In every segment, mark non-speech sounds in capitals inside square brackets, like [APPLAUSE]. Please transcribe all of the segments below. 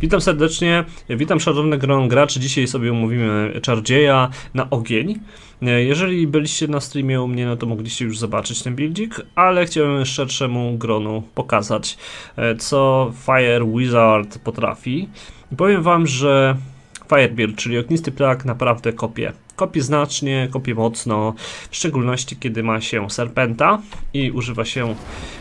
Witam serdecznie, witam szanowne grono graczy. Dzisiaj sobie omówimy Czardzieja na ogień. Jeżeli byliście na streamie u mnie, no to mogliście już zobaczyć ten buildzik, ale chciałem szerszemu gronu pokazać, e, co Fire Wizard potrafi. I powiem wam, że Firebeard, czyli ognisty ptak, naprawdę kopie. Kopie znacznie, kopie mocno, w szczególności kiedy ma się serpenta i używa się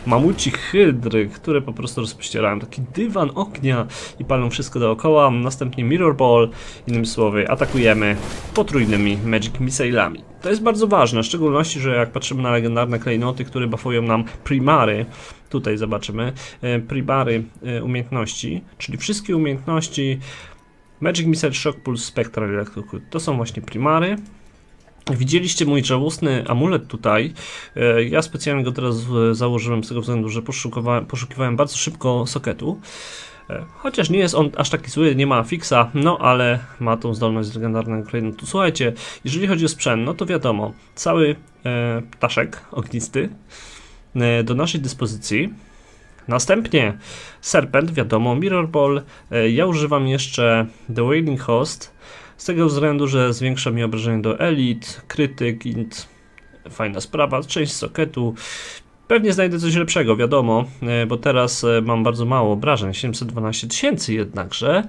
mamuci hydry, które po prostu rozpościerają taki dywan ognia i palą wszystko dookoła. Następnie Mirror Ball, innymi słowy, atakujemy potrójnymi Magic Missilami. To jest bardzo ważne, w szczególności, że jak patrzymy na legendarne klejnoty, które buffują nam primary, tutaj zobaczymy, e, primary e, umiejętności, czyli wszystkie umiejętności Magic Missile Shock Pulse Spectral Electric to są właśnie primary. Widzieliście mój żałosny amulet tutaj. E, ja specjalnie go teraz e, założyłem z tego względu, że poszukiwałem, bardzo szybko soketu. E, chociaż nie jest on aż taki zły, nie ma fixa, no ale ma tą zdolność z legendarnego klejnotu. Słuchajcie, jeżeli chodzi o sprzęt, no to wiadomo, cały e, ptaszek ognisty e, do naszej dyspozycji. Następnie Serpent, wiadomo, Mirror Ball. E, ja używam jeszcze The Wailing Host, z tego względu, że zwiększa mi obrażenie do Elite, krytyk, int, fajna sprawa, część soketu. Pewnie znajdę coś lepszego, wiadomo, e, bo teraz e, mam bardzo mało obrażeń, 712 tysięcy jednakże.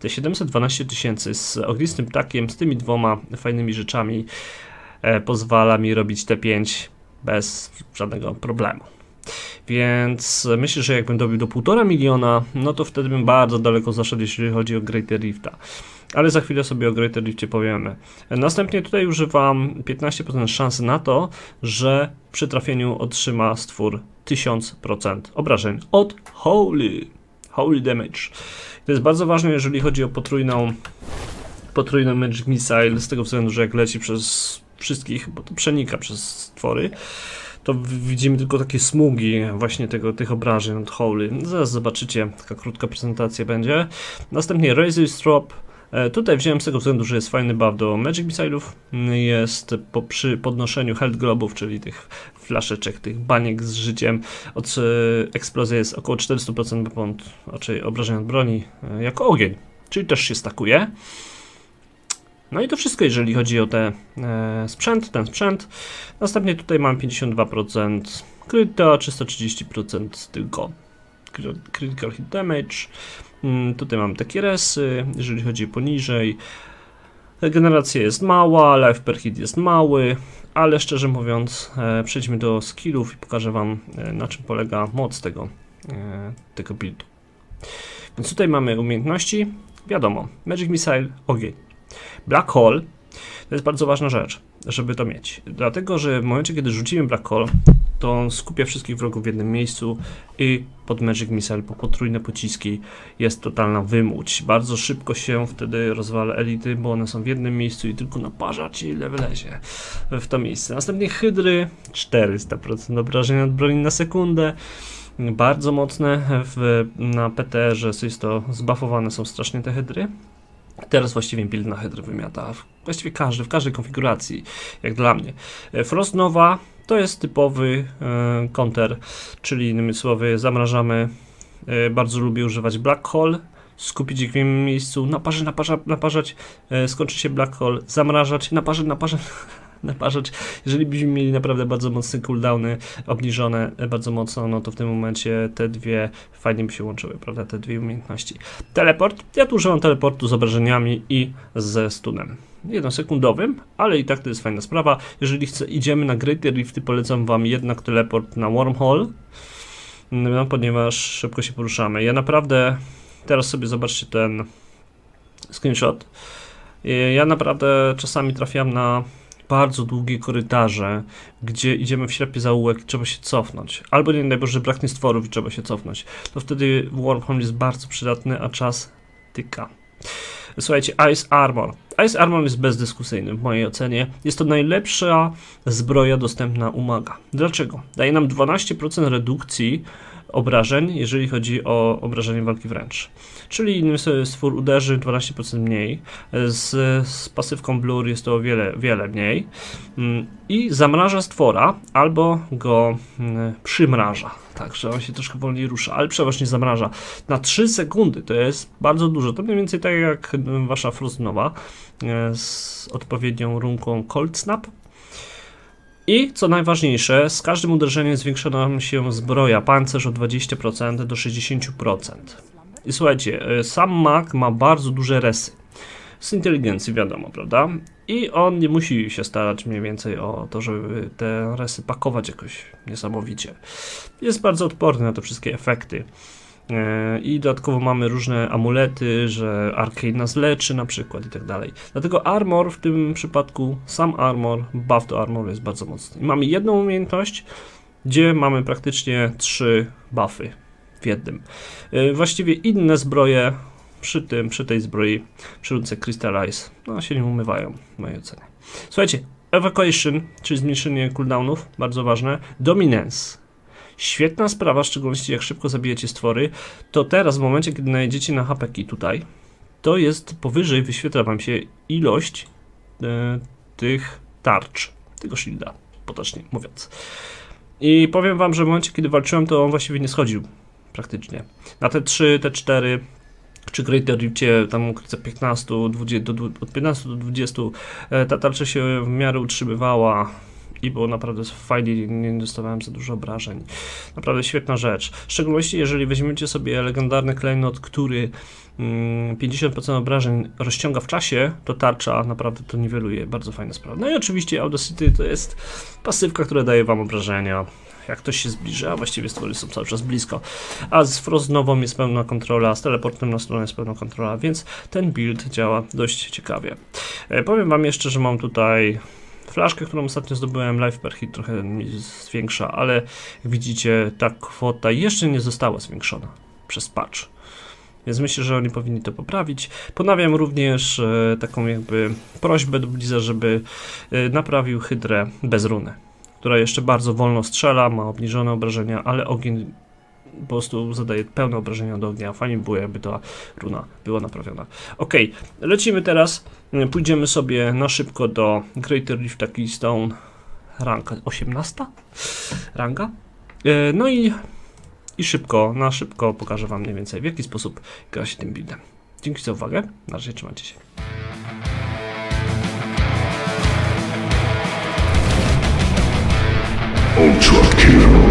Te 712 tysięcy z ognistym ptakiem, z tymi dwoma fajnymi rzeczami pozwala mi robić te 5 bez żadnego problemu. Więc myślę, że jakbym dobił do 1,5 miliona, no to wtedy bym bardzo daleko zaszedł, jeśli chodzi o Greater Rifta. Ale za chwilę sobie o Greater Riftie powiemy. Następnie tutaj używam 15% szansy na to, że przy trafieniu otrzyma stwór 1000% obrażeń od Holy. Holy Damage. To jest bardzo ważne, jeżeli chodzi o potrójną potrójną Magic Missile, z tego względu, że jak leci przez wszystkich, bo to przenika przez stwory, to widzimy tylko takie smugi właśnie tego, tych obrażeń od Holy. Zaraz zobaczycie, taka krótka prezentacja będzie. Następnie Razor's Drop. E, tutaj wziąłem z tego względu, że jest fajny buff do Magic Missile'ów. Jest po, przy podnoszeniu Health Globów, czyli tych flaszeczek, tych baniek z życiem. Od e, eksplozji jest około 400% bond, raczej obrażeń od broni e, jako ogień, czyli też się stakuje. No i to wszystko, jeżeli chodzi o ten e, sprzęt, ten sprzęt. Następnie tutaj mam 52% kryta, 330% tylko critical hit damage. Mm, tutaj mam takie resy, jeżeli chodzi poniżej. Regeneracja jest mała, life per hit jest mały, ale szczerze mówiąc, e, przejdźmy do skillów i pokażę Wam, e, na czym polega moc tego, e, tego buildu. Więc tutaj mamy umiejętności, wiadomo, Magic Missile, ogień. Black Hole to jest bardzo ważna rzecz, żeby to mieć. Dlatego, że w momencie, kiedy rzucimy Black Hole, to on skupia wszystkich wrogów w jednym miejscu i pod Magic Missile po potrójne pociski jest totalna wymuć. Bardzo szybko się wtedy rozwala elity, bo one są w jednym miejscu i tylko naparza ci ile wylezie w to miejsce. Następnie Hydry, 400% obrażeń od broni na sekundę bardzo mocne w, na PTR-ze, jest to zbafowane są strasznie te hydry. Teraz właściwie build na Hydry wymiata. Właściwie każdy, w każdej konfiguracji, jak dla mnie. E, Frost Nova to jest typowy e, counter, czyli innymi słowy zamrażamy. E, bardzo lubię używać Black Hole, skupić ich w jednym miejscu, naparzać, naparzać, naparzać, skończy się Black Hole, zamrażać, naparzać, naparzać, [LAUGHS] naparzać. Jeżeli byśmy mieli naprawdę bardzo mocne cooldowny, obniżone bardzo mocno, no to w tym momencie te dwie fajnie by się łączyły, prawda, te dwie umiejętności. Teleport, ja tu używam teleportu z obrażeniami i ze stunem. Jednosekundowym, ale i tak to jest fajna sprawa. Jeżeli chce, idziemy na Greater Rifty, polecam Wam jednak teleport na Wormhole, no, ponieważ szybko się poruszamy. Ja naprawdę, teraz sobie zobaczcie ten screenshot. Ja naprawdę czasami trafiam na bardzo długie korytarze, gdzie idziemy w ślepy zaułek i trzeba się cofnąć. Albo nie Boże, braknie stworów i trzeba się cofnąć. To wtedy Wormhole jest bardzo przydatny, a czas tyka. Słuchajcie, Ice Armor. Ice Armor jest bezdyskusyjny w mojej ocenie. Jest to najlepsza zbroja dostępna u maga. Dlaczego? Daje nam 12% redukcji obrażeń, jeżeli chodzi o obrażenie walki wręcz. Czyli innym słowem stwór uderzy 12% mniej, z, z pasywką Blur jest to o wiele, wiele mniej mm, i zamraża stwora albo go mm, przymraża, tak, że on się troszkę wolniej rusza, ale przeważnie zamraża. Na 3 sekundy, to jest bardzo dużo, to mniej więcej tak jak wasza Frostnowa e, z odpowiednią runką Cold Snap, i co najważniejsze, z każdym uderzeniem zwiększa nam się zbroja, pancerz o 20% do 60%. I słuchajcie, e, sam mag ma bardzo duże resy. Z inteligencji wiadomo, prawda? I on nie musi się starać mniej więcej o to, żeby te resy pakować jakoś niesamowicie. Jest bardzo odporny na te wszystkie efekty. E, I dodatkowo mamy różne amulety, że Arcane nas leczy na przykład i tak dalej. Dlatego armor w tym przypadku, sam armor, buff do armor jest bardzo mocny. I mamy jedną umiejętność, gdzie mamy praktycznie trzy buffy w jednym. E, właściwie inne zbroje przy tym, przy tej zbroi, przy runce Crystallize, no się nie umywają w mojej ocenie. Słuchajcie, Evacuation, czyli zmniejszenie cooldownów, bardzo ważne. Dominance, Świetna sprawa, w szczególności jak szybko zabijecie stwory, to teraz w momencie, kiedy najedziecie na hapeki tutaj, to jest powyżej, wyświetla wam się ilość e, tych tarcz, tego shielda, potocznie mówiąc. I powiem wam, że w momencie, kiedy walczyłem, to on właściwie nie schodził praktycznie. Na te 3, te 4 czy Greater Riftie, tam okolice 15, 20, do, od 15 do 20, e, ta tarcza się w miarę utrzymywała i było naprawdę fajnie, nie dostawałem za dużo obrażeń. Naprawdę świetna rzecz. W szczególności jeżeli weźmiecie sobie legendarny klejnot, który 50% mm, obrażeń rozciąga w czasie, to tarcza naprawdę to niweluje. Bardzo fajna sprawa. No i oczywiście Audacity to jest pasywka, która daje wam obrażenia jak ktoś się zbliży, a właściwie stwory są cały czas blisko. A z Frostnową jest pełna kontrola, z teleportem na stronę jest pełna kontrola, więc ten build działa dość ciekawie. E, powiem wam jeszcze, że mam tutaj Flaszkę, którą ostatnio zdobyłem, live per hit trochę zwiększa, ale jak widzicie, ta kwota jeszcze nie została zwiększona przez patch. Więc myślę, że oni powinni to poprawić. Ponawiam również e, taką jakby prośbę do Bliza, żeby e, naprawił hydrę bez runy, która jeszcze bardzo wolno strzela, ma obniżone obrażenia, ale ogień po prostu zadaje pełne obrażenia do ognia. Fajnie było, jakby ta runa była naprawiona. Ok, lecimy teraz. Pójdziemy sobie na szybko do Greater Rift Keystone. Ranka 18? Ranga? E, no i, i szybko, na szybko pokażę Wam mniej więcej w jaki sposób gra się tym buildem. Dzięki za uwagę. Na razie trzymajcie się. Ultra Kill.